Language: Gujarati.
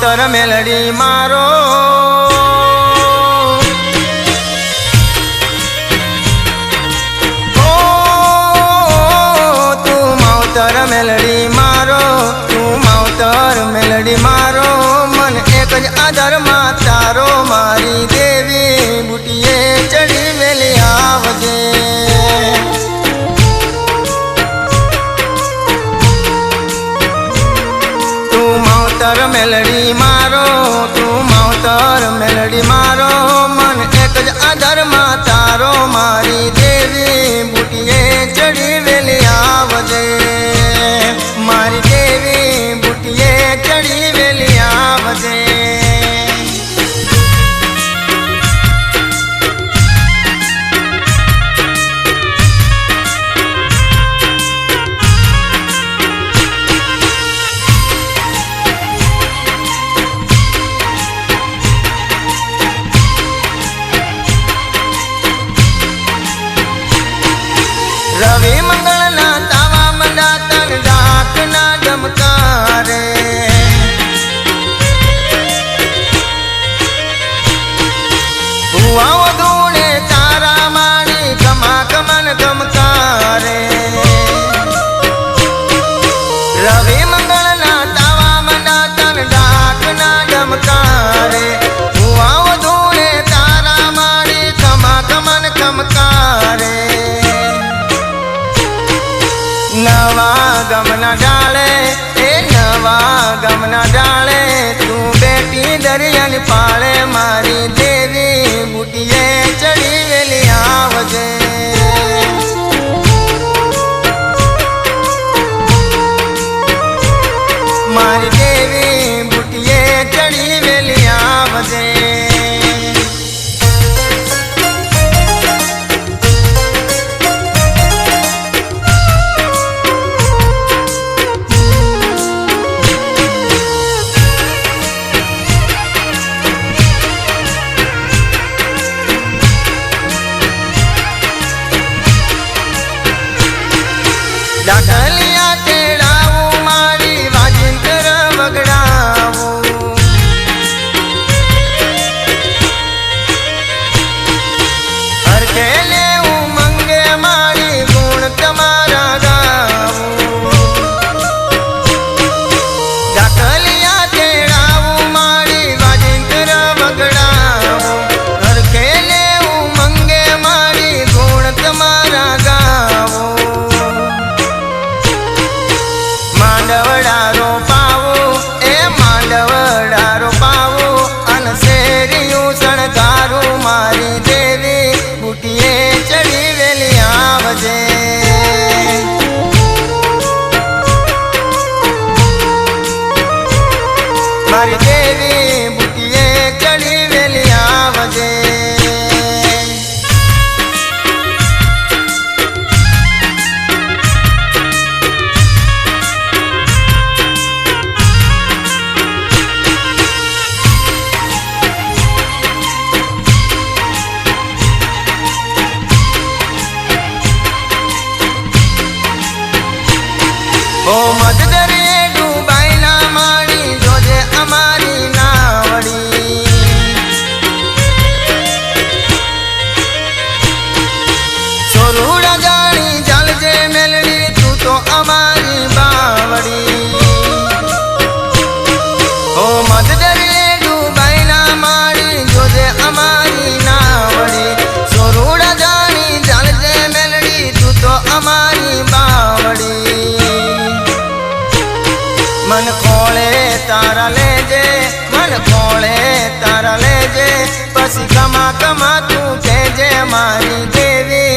તર મેલડી મારો. મેલડી મારો, તું માવતર મેલડી મારો. મન એક જ આદરમાં તારો મારી દેવી બુટીએ મારો મન એક જ માતા રો મારી દેવી નવા ગમના ડાળે એ નવા ગમના ડાળે તું બેટી દરિયાની પાળે, મારી દેવી બુટીએ ચડી વેલી આવજે. મારી દેવી બુટીએ ચડી உள்ளவளா Oh, પણ કોળે તારા લેજે પછી કમા કમા તું કેજે મારી દેવી